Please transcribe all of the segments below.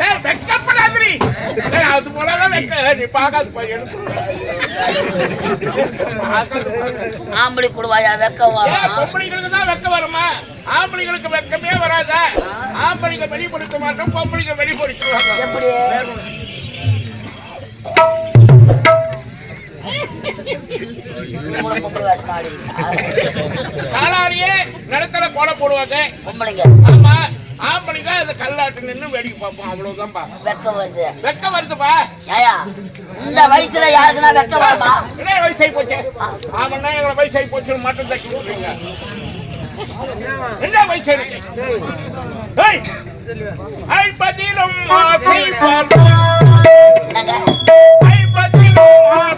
ஏய், அது போலலாம் வெட்க. நீ பார்க்காத போய் எடுத்து. பார்க்காத போய். ஆம்பளை கொடுவாயா வெக்க ஏய், வரும் பொம்பளைங்களுக்கு தான் வெட்கம் வருமா ஆம்பளைங்களுக்கு வெட்கமே வராதா ஆம்பளைங்க வெளிப்படுத்த மாட்டோம் பொம்பளைங்க வெளிப்படுத்துவாங்க எப்படி காலாரியே நிலத்துல கோல போடுவாங்க. பொம்பளைங்க. ஆமா ஆம்பளைங்க அந்த கல்லாட்டு நின்னு வேடிக்கை பார்ப்போம். அவ்வளவுதான் பா வெக்க வருது. வெட்கம் வருதுப்பா. ஏயா இந்த வயசுல யாருக்குன்னா வெக்க வருமா? என்ன வயசாகி போச்சு? ஆமாண்ணா எங்களை வயசாகி போச்சு. மட்டும் தட்டி விட்டுறீங்க என்ன வயசு இருக்கு ஏய், ஐம்பதிலும் ஐம்பதிலும்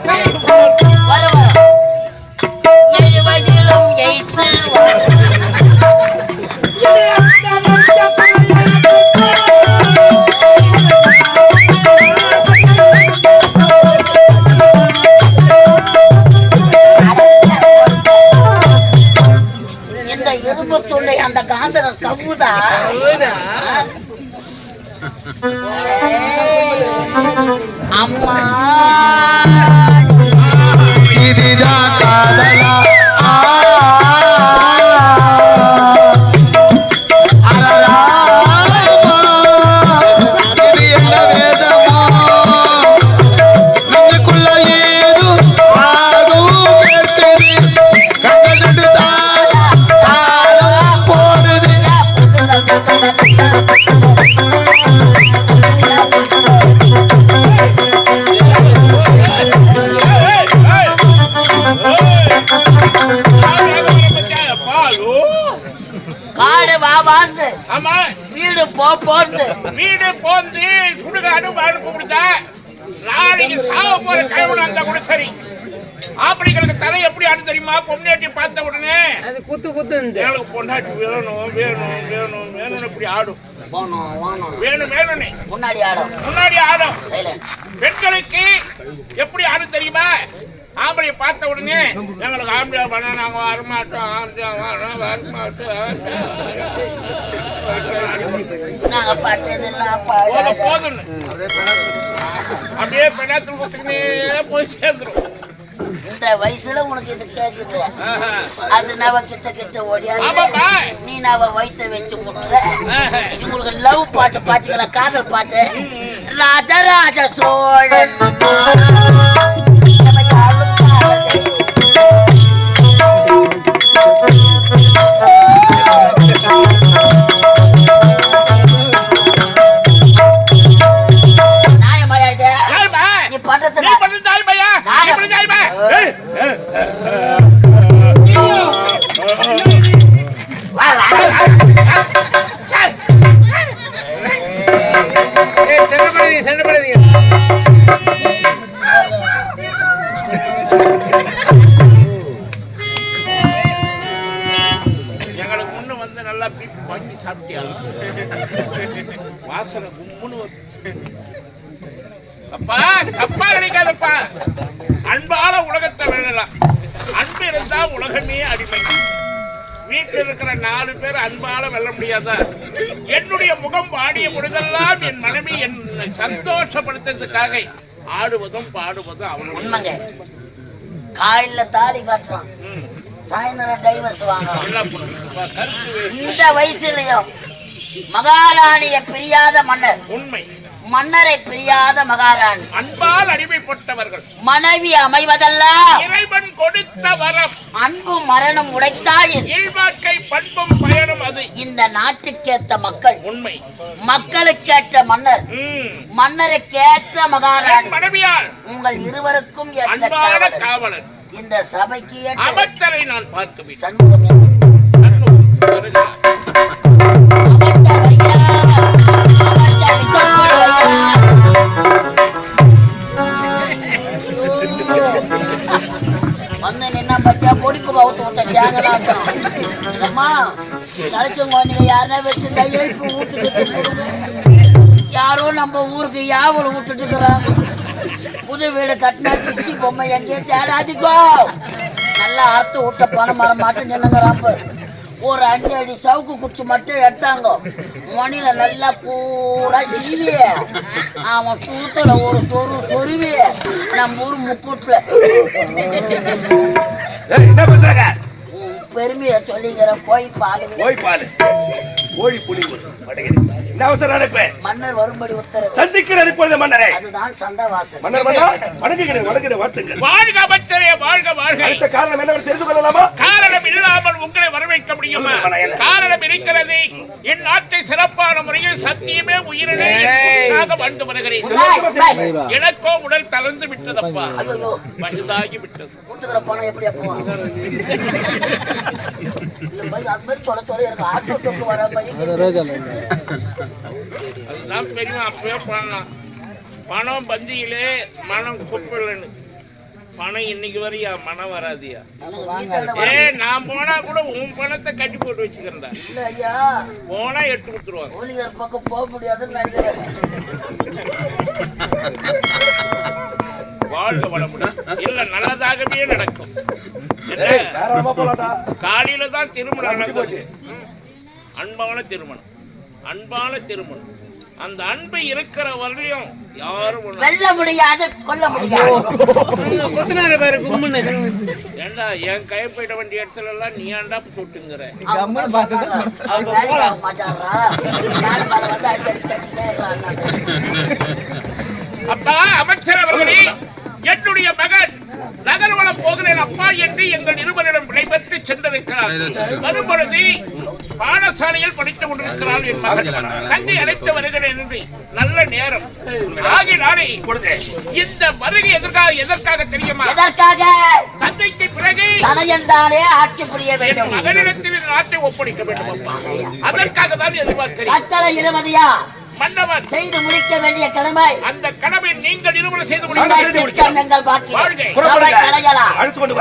আমার காடு வா வாழ்ந்து ஆமா. வீடு போ போந்து. வீடு போந்து சுடுகாடு வாடு கூப்பிடுதா நாளைக்கு சாவ போற கிழவன் அந்த கூட சரி. ஆப்படிகளுக்கு தலை எப்படி ஆடு தெரியுமா? பொம்னாட்டி பார்த்த உடனே. அது குத்து குத்து எனக்கு பொண்டாட்டி வேணும் வேணும் வேணும் வேணும் இப்படி ஆடும். வேணும். வேணும்னு. முன்னாடி ஆடும். முன்னாடி ஆடும். பெண்களுக்கு எப்படி ஆடும் தெரியுமா? ஆம்பளை பார்த்த உடனே எங்களுக்கு ஆம்பளை பண்ண நாங்க வரமாட்டோம் வரமாட்டோம். போதும் அப்படியே பெண்ணாத்துல கொடுத்துக்கினே போய் சேர்ந்துரும். இந்த வயசுல உனக்கு இது கேக்குது. அது நவ கிட்ட கிட்ட ஓடியாது. நீ நவ வயித்த வச்சு முட்டுற. ஆஹா. உங்களுக்கு லவ் பாட்டு பாத்தீங்களா காதல் பாட்டு. ராஜராஜ சோழன். நல்லா பீப் பண்ணி சாப்பிட்டியா? வாசனை கும்புன்னு அப்பா தப்பா நினைக்காதப்பா. அன்பால உலகத்தை வேணலாம் அன்பு இருந்தா உலகமே அடிமை. வீட்டில் இருக்கிற நாலு பேர் அன்பால வெல்ல முடியாதா? என்னுடைய முகம் வாடிய பொழுதெல்லாம் என் மனைவி என்னை சந்தோஷப்படுத்துறதுக்காக ஆடுவதும் பாடுவதும் அவ்வளவு காலில் காலையில தாலி சாயந்தரம் டைவர்ஸ் வேறு. இந்த வயசுலயும் மகாராணிய பிரியாத மன்னர். உண்மை. மன்னரை பிரியாத மகாராணி. அன்பால் அடிமைப்பட்டவர்கள் மனைவி அமைவதெல்லாம் இறைவன் கொடுத்த வரம். அன்பு மரணம் உடைத்தாயில். இல்வாழ்க்கை பண்பும் பயனும் அது. இந்த நாட்டுக்கேத்த மக்கள். உண்மை. மக்களுக்கேற்ற மன்னர். மன்னருக்கேற்ற மகாராணி. மனைவியால் உங்கள் இருவருக்கும் ஏற்ற காவலர். இந்த சபைக்கு அமைச்சரை நான் பார்க்குவேன் சண்முகம் யாரோ நம்ம ஊருக்கு யாவல் விட்டுட்டு இருக்கிறாங்க. புது வீடு கட்டினா கிருஷ்டி பொம்மை எங்கேயும் தேடாதீங்கோ நல்லா அறுத்து விட்ட பணம் மரம் மாட்டம் நின்னுங்கிறான் ஒரு அஞ்சு அடி சவுக்கு குச்சி மட்டும் எடுத்தாங்க. மணில நல்லா பூரா சீவி. அவன் சூத்துல ஒரு சொரு சொருவி. நம்ம ஊர் முக்கூட்டுல. பெருமையை சொல்லிக்கிற போய் பாலு. போய் பாரு கோழி புலி என்ன அவசரம் அனுப்பு மன்னர் வரும்படி உத்தரவு. சந்திக்கிறேன் இப்பொழுது மன்னரை. அதுதான் சண்டை வாசல். மன்னர் மன்னா வணங்குகிறேன் வணங்குகிறேன் வாழ்த்துங்கள் வாழ்க அமைச்சரே வாழ்க வாழ்க. அடுத்த காரணம் என்னவென்று தெரிந்து கொள்ளலாமா காரணம் இல்லாமல் உங்களை வரவேற்க முடியுமா. காரணம் இருக்கிறது என் நாட்டை சிறப்பான முறையில் சத்தியமே உயிரினே வாழ்ந்து வருகிறேன். எனக்கோ உடல் தளர்ந்து விட்டதப்பா? ஐயோ பழுதாகி விட்டது. கொடுத்துக்கிற பணம் எப்படி அப்போ சொல்ல சொல்ல எனக்கு ஆட்டோக்கு வர பை அதுதான் பெரியவன் அப்பவே பண்ணலாம் பணம் பந்தியிலே மனம் குப்பலன்னு. பணம் இன்னைக்கு வரையா? மனம் வராதியா? ஏ நான் போனா கூட உன் பணத்தை கட்டி போட்டு ஐயா. போனா எடுத்து கொடுத்துருவாங்க. பக்கம் போக முடியாதுன்னு நினைக்கிறேன். வாழ்க வளமுடன் இல்ல நல்லதாகவே நடக்கும். காலையில தான் திருமணம் ம். அன்பான திருமணம். அன்பான திருமணம். அந்த அன்பு இருக்கிற வரையும் யாரும் வெல்ல முடியாது கொல்ல முடியாது. குத்துனாரு பாரு கும்முன்னு. ஏண்டா என் கைப்பையிட வேண்டிய இடத்துல எல்லாம் நீ ஏன்டா தொட்டுங்கிற அப்பா அமைச்சர் அவர்களே என்னுடைய மகன் நகர்வளம் போகிறேன் அப்பா என்று எங்கள் இருவரிடம் விடைபெற்று வரும்பொழுது பாடசாலையில் படித்துக் கொண்டிருக்கிறாள் என் மகன் தங்கை அழைத்து வருகிறேன் என்று நல்ல நேரம். ஆகினாலே இந்த வருகை எதற்காக எதற்காக தெரியுமா? எதற்காக? தந்தைக்கு பிறகு தனையன்றாலே ஆட்சி புரிய வேண்டும். மகனிடத்தில் நாட்டை ஒப்படைக்க வேண்டும் அப்பா. அதற்காக தான் எதிர்பார்க்கிறேன். கட்டளை இருபதியா மன்னவன் செய்து முடிக்க வேண்டிய கடமை. அந்த கனவை நீங்கள் இருவரும் செய்து முடிக்க பாக்கி அழுத்து கொண்டு